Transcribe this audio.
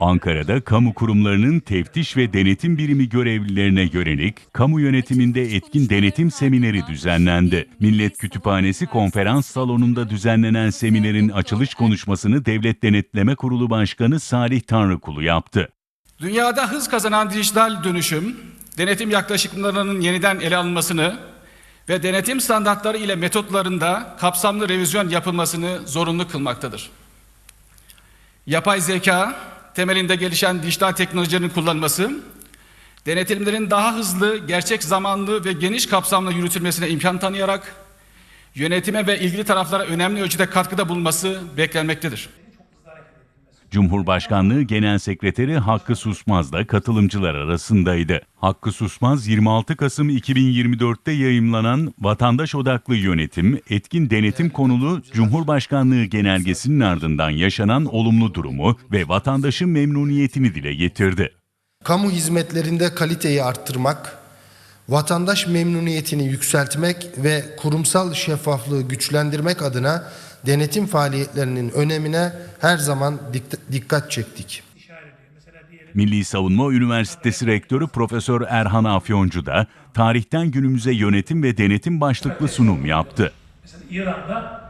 Ankara'da kamu kurumlarının teftiş ve denetim birimi görevlilerine yönelik kamu yönetiminde etkin denetim semineri düzenlendi. Millet Kütüphanesi konferans salonunda düzenlenen seminerin açılış konuşmasını Devlet Denetleme Kurulu Başkanı Salih Tanrıkulu yaptı. Dünyada hız kazanan dijital dönüşüm, denetim yaklaşımlarının yeniden ele alınmasını ve denetim standartları ile metotlarında kapsamlı revizyon yapılmasını zorunlu kılmaktadır. Yapay zeka, temelinde gelişen dijital teknolojilerin kullanılması, denetimlerin daha hızlı, gerçek zamanlı ve geniş kapsamlı yürütülmesine imkan tanıyarak, yönetime ve ilgili taraflara önemli ölçüde katkıda bulunması beklenmektedir. Cumhurbaşkanlığı Genel Sekreteri Hakkı Susmaz da katılımcılar arasındaydı. Hakkı Susmaz 26 Kasım 2024'te yayımlanan Vatandaş Odaklı Yönetim, Etkin Denetim konulu Cumhurbaşkanlığı genelgesinin ardından yaşanan olumlu durumu ve vatandaşın memnuniyetini dile getirdi. Kamu hizmetlerinde kaliteyi arttırmak, vatandaş memnuniyetini yükseltmek ve kurumsal şeffaflığı güçlendirmek adına denetim faaliyetlerinin önemine her zaman dik- dikkat çektik. Milli Savunma Üniversitesi Rektörü Profesör Erhan Afyoncu da tarihten günümüze yönetim ve denetim başlıklı sunum yaptı. mesela İran'da